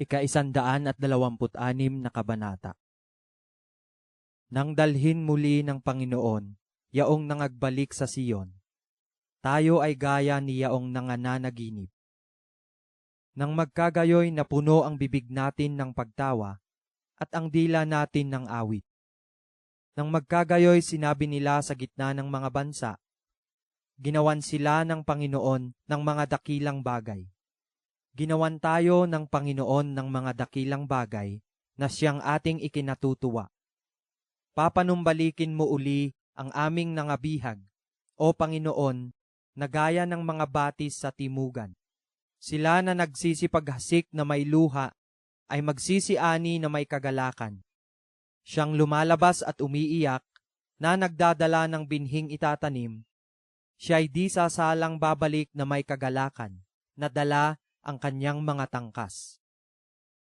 Ika-isandaan at dalawamput anim na kabanata. Nang dalhin muli ng Panginoon, yaong nangagbalik sa Siyon, tayo ay gaya ni yaong nangananaginip. Nang magkagayoy na puno ang bibig natin ng pagtawa at ang dila natin ng awit. Nang magkagayoy sinabi nila sa gitna ng mga bansa, ginawan sila ng Panginoon ng mga dakilang bagay. Ginawan tayo ng Panginoon ng mga dakilang bagay na siyang ating ikinatutuwa. Papanumbalikin mo uli ang aming nangabihag, O Panginoon, na gaya ng mga batis sa timugan. Sila na nagsisipaghasik na may luha ay magsisiani na may kagalakan. Siyang lumalabas at umiiyak na nagdadala ng binhing itatanim, siya'y di sasalang babalik na may kagalakan, na dala ang kanyang mga tangkas.